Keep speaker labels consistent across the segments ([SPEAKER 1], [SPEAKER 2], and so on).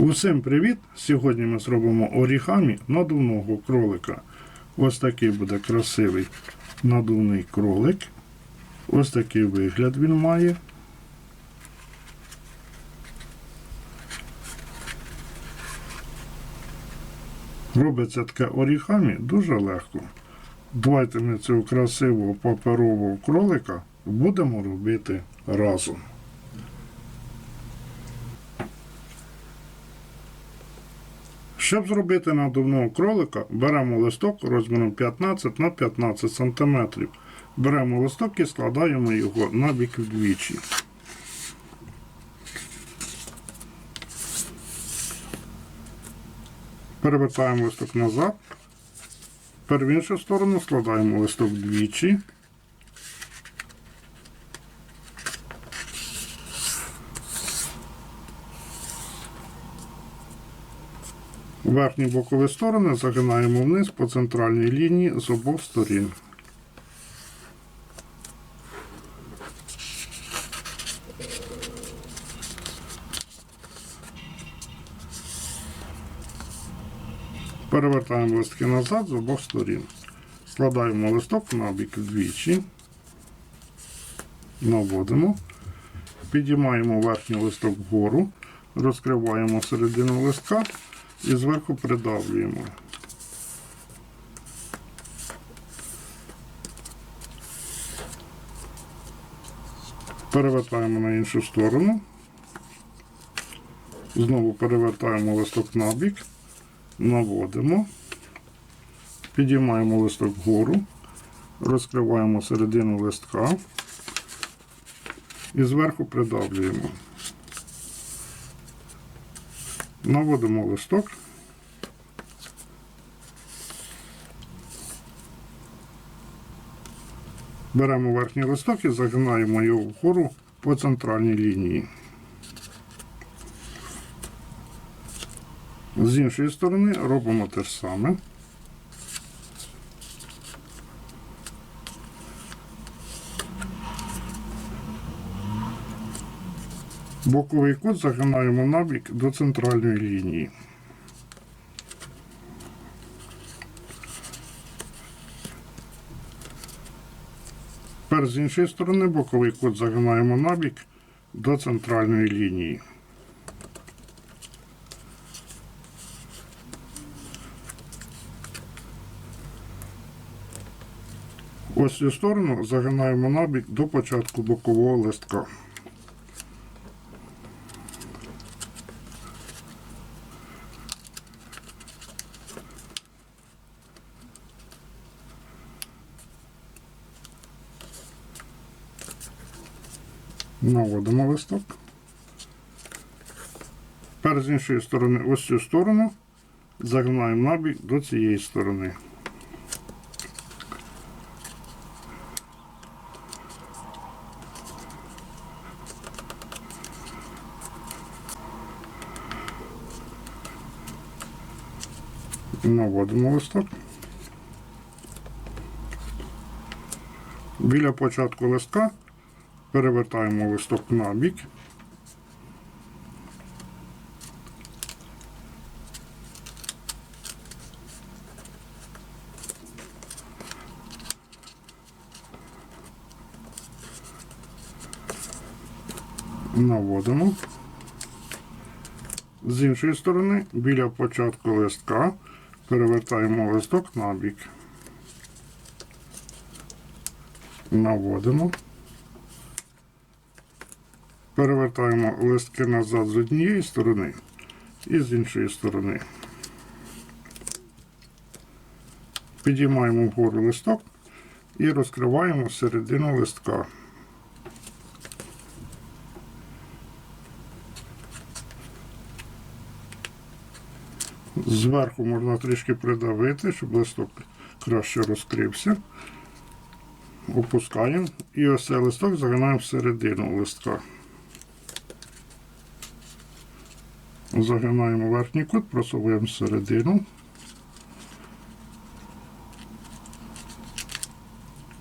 [SPEAKER 1] Усім привіт! Сьогодні ми зробимо орігамі надувного кролика. Ось такий буде красивий надувний кролик. Ось такий вигляд він має. Робиться таке орігамі дуже легко. Давайте ми цього красивого паперового кролика будемо робити разом. Щоб зробити надувного кролика, беремо листок розміром 15 на 15 см. Беремо листок і складаємо його на бік вдвічі. Перевертаємо листок назад. Тепер в іншу сторону складаємо листок двічі. Верхні бокові сторони загинаємо вниз по центральній лінії з обох сторін. Перевертаємо листки назад з обох сторін. Складаємо листок на бік вдвічі. Наводимо. Підіймаємо верхній листок вгору, розкриваємо середину листка і зверху придавлюємо. Перевертаємо на іншу сторону. Знову перевертаємо листок на бік, наводимо, підіймаємо листок вгору, розкриваємо середину листка і зверху придавлюємо. Наводимо листок. Беремо верхній листок і загинаємо його вгору по центральній лінії. З іншої сторони робимо те ж саме. Боковий кут загинаємо набік до центральної лінії. Тепер з іншої сторони боковий кут загинаємо набік до центральної лінії. Ось цю сторону загинаємо набік до початку бокового листка. Наводимо листок. Тепер з іншої сторони ось цю сторону загинаємо набік до цієї сторони. Наводимо листок. Біля початку листка перевертаємо листок на бік. Наводимо. З іншої сторони, біля початку листка перевертаємо листок на бік. Наводимо. Перевертаємо листки назад з однієї сторони і з іншої сторони. Підіймаємо вгору листок і розкриваємо середину листка. Зверху можна трішки придавити, щоб листок краще розкрився. Опускаємо і ось цей листок загинаємо всередину листка. Загинаємо верхній кут, просовуємо всередину.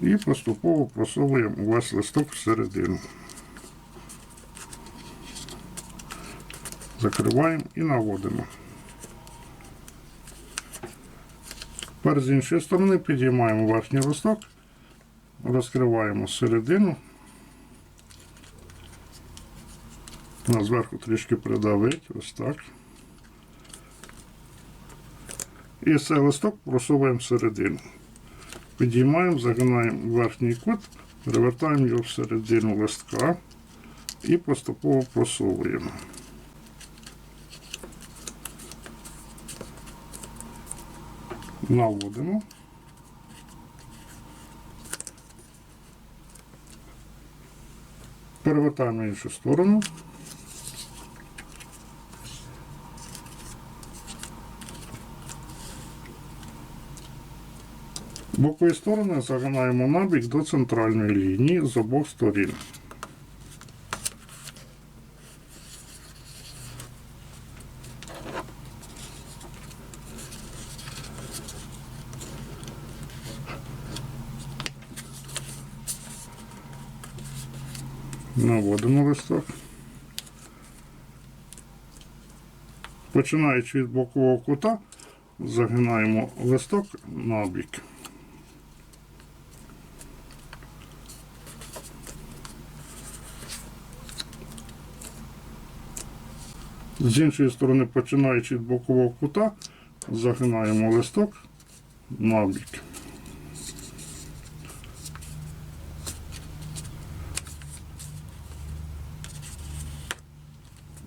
[SPEAKER 1] І поступово просовуємо весь листок всередину. Закриваємо і наводимо. Тепер з іншої сторони підіймаємо верхній листок, розкриваємо середину. На зверху трішки придавить, ось так. І цей листок просуваємо всередину. Підіймаємо, загинаємо верхній кут, перевертаємо його всередину листка і поступово просовуємо. Наводимо. Перевертаємо іншу сторону. Бокові сторони загинаємо набік до центральної лінії з обох сторін. Наводимо листок. Починаючи від бокового кута, загинаємо листок на бік. З іншої сторони, починаючи від бокового кута, загинаємо листок на бік.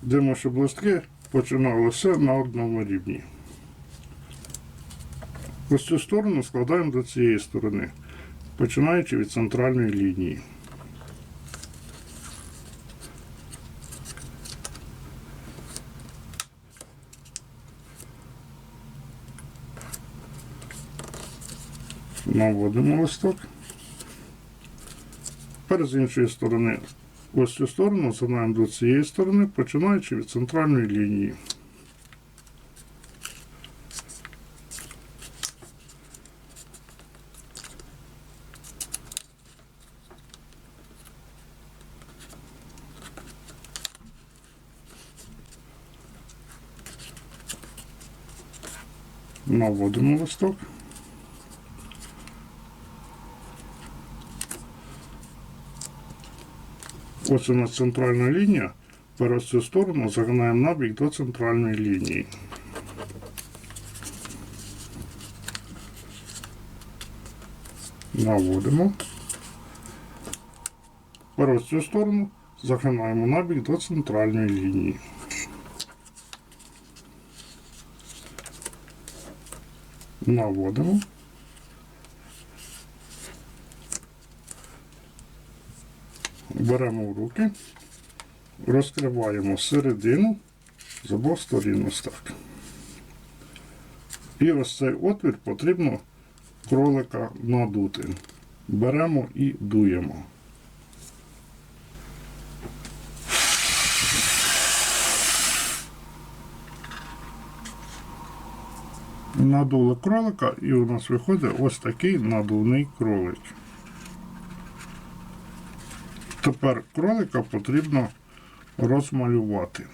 [SPEAKER 1] Дивимо, щоб листки починалися на одному рівні. Ось цю сторону складаємо до цієї сторони, починаючи від центральної лінії. Наводимо листок. Тепер з іншої сторони ось цю сторону загинаємо до цієї сторони, починаючи від центральної лінії. Наводимо листок. Ось у нас центральна лінія. Ось цю сторону загинаємо набік до центральної лінії. Наводимо. Тепер цю сторону загинаємо набік до центральної лінії. Наводимо. Беремо в руки, розкриваємо середину з обох сторін ось. І ось цей отвір потрібно кролика надути. Беремо і дуємо. Надули кролика і у нас виходить ось такий надувний кролик. Тепер кролика потрібно розмалювати.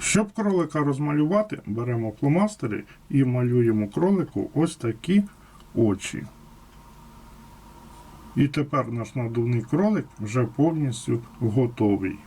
[SPEAKER 1] Щоб кролика розмалювати, беремо фломастери і малюємо кролику ось такі очі. І тепер наш надувний кролик вже повністю готовий.